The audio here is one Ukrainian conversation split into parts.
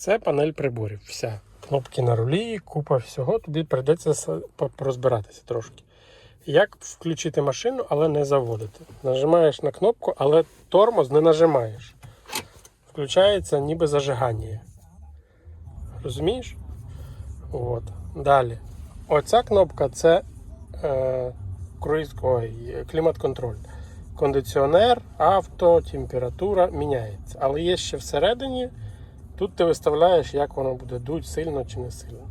Це панель приборів. Вся. Кнопки на рулі, купа всього. Тобі прийдеться с- розбиратися трошки. Як включити машину, але не заводити. Нажимаєш на кнопку, але тормоз не нажимаєш. Включається ніби зажигання. Розумієш? От. Далі. Оця кнопка це е, круїз, ой, клімат-контроль. Кондиціонер, авто, температура міняється. Але є ще всередині. Тут ти виставляєш, як воно буде дуть, сильно чи не сильно.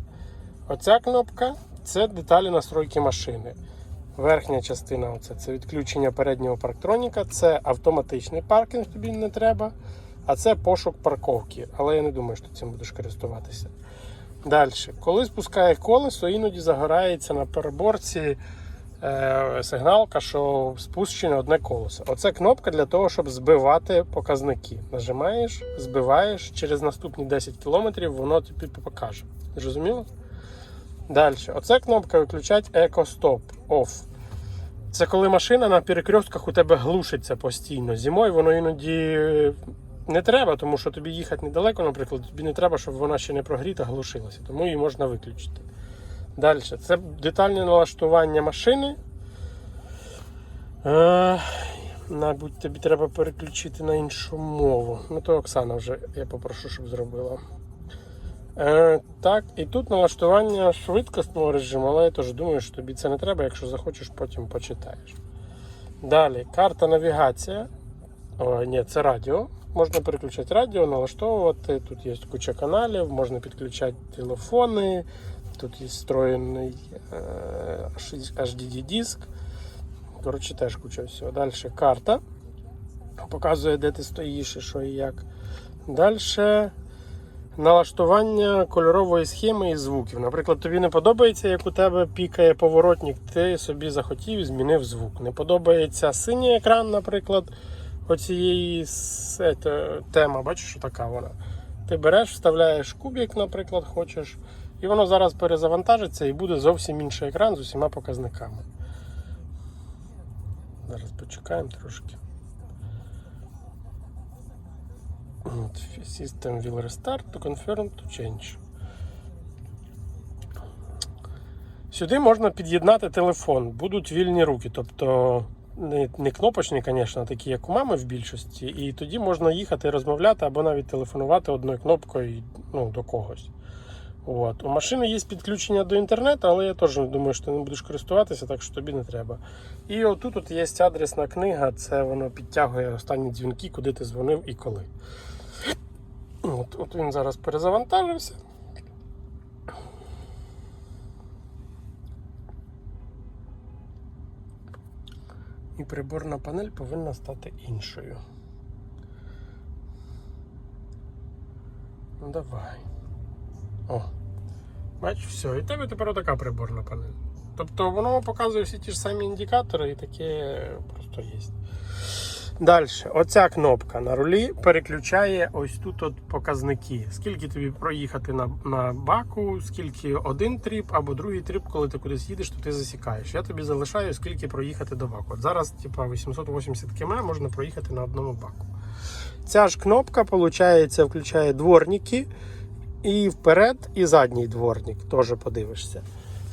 Оця кнопка це деталі настройки машини. Верхня частина оце, це відключення переднього парктроніка, це автоматичний паркінг, тобі не треба. А це пошук парковки. Але я не думаю, що ти цим будеш користуватися. Далі, коли спускає колесо, іноді загорається на переборці сигналка, що спущене одне колесо. Оце кнопка для того, щоб збивати показники. Нажимаєш, збиваєш, через наступні 10 км воно тобі покаже. Зрозуміло? Далі. Оце кнопка виключать Еко-стоп Off. Це коли машина на перекрестках у тебе глушиться постійно. Зимою воно іноді не треба, тому що тобі їхати недалеко, наприклад, тобі не треба, щоб вона ще не прогріта, глушилася, тому її можна виключити. Далі. Це детальне налаштування машини. Е, мабуть, тобі треба переключити на іншу мову. Ну, то Оксана вже я попрошу, щоб зробила. Е, так, і тут налаштування швидкісного режиму, але я теж думаю, що тобі це не треба, якщо захочеш, потім почитаєш. Далі, карта навігація. О, ні, це радіо. Можна переключати радіо, налаштовувати. Тут є куча каналів, можна підключати телефони. Тут є встроєний е, HDD диск. Коротше, теж куча всього. Далі карта. Показує, де ти стоїш і що і як. Далі налаштування кольорової схеми і звуків. Наприклад, тобі не подобається, як у тебе пікає поворотник, ти собі захотів і змінив звук. Не подобається синій екран, наприклад, оцієї с- тема, бачиш, що така вона. Ти береш, вставляєш кубик, наприклад, хочеш, і воно зараз перезавантажиться і буде зовсім інший екран з усіма показниками. Зараз почекаємо трошки. System will restart to confirm to change. Сюди можна під'єднати телефон, будуть вільні руки. Тобто не, не кнопочні, звісно, такі, як у мами в більшості. І тоді можна їхати розмовляти або навіть телефонувати одною кнопкою ну, до когось. От. У машини є підключення до інтернету, але я теж думаю, що ти не будеш користуватися, так що тобі не треба. І отут от є адресна книга, це воно підтягує останні дзвінки, куди ти дзвонив і коли. От, от він зараз перезавантажився. І приборна панель повинна стати іншою. Ну давай. О. Бач, все. І в тебе тепер така приборна панель. Тобто воно показує всі ті ж самі індикатори і таке просто є. Далі, оця кнопка на рулі переключає ось тут от показники. Скільки тобі проїхати на, на баку, скільки один тріп або другий тріп, коли ти кудись їдеш, то ти засікаєш. Я тобі залишаю, скільки проїхати до баку. От зараз, типа, 880 км можна проїхати на одному баку. Ця ж кнопка, виходить, включає дворники і вперед, і задній дворник. Теж подивишся.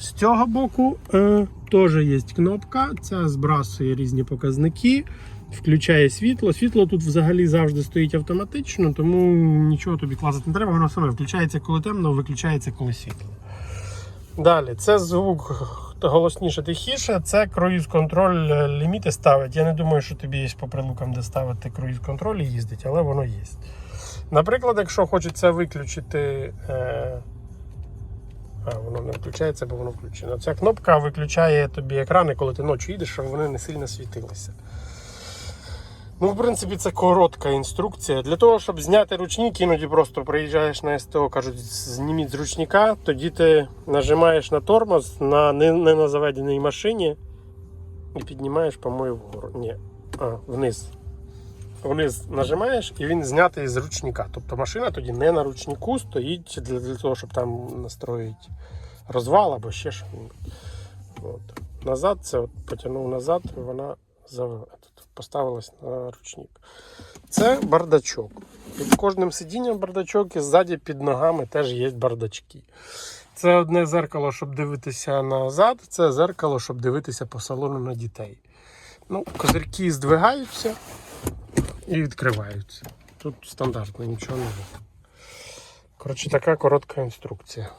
З цього боку е, теж є кнопка, ця збрасує різні показники, включає світло. Світло тут взагалі завжди стоїть автоматично, тому нічого тобі класити не треба, воно саме включається коли темно, виключається коли світло. Далі, це звук голосніше, тихіше, це круїз-контроль е, ліміти ставить. Я не думаю, що тобі є по прилукам, де ставити круїз-контроль і їздить, але воно є. Наприклад, якщо хочеться виключити. Е, а, воно не включається, бо воно включено. Ця кнопка виключає тобі екрани, коли ти ночі їдеш, щоб вони не сильно світилися. Ну, в принципі, це коротка інструкція. Для того, щоб зняти ручник, іноді просто приїжджаєш на СТО, кажуть, зніміть з ручника, тоді ти нажимаєш на тормоз на не, на заведеній машині і піднімаєш, по-моєму, вгору. Ні, а, вниз вниз нажимаєш і він знятий з ручника. Тобто машина тоді не на ручнику стоїть для, для того, щоб там настроїти розвал або ще що. Назад це от потягнув назад, вона завела. Поставилась на ручник. Це бардачок. Під кожним сидінням бардачок і ззаді під ногами теж є бардачки. Це одне зеркало, щоб дивитися назад, це зеркало, щоб дивитися по салону на дітей. Ну, Козирки здвигаються і відкриваються. Тут стандартно нічого не було. Коротше, така коротка інструкція.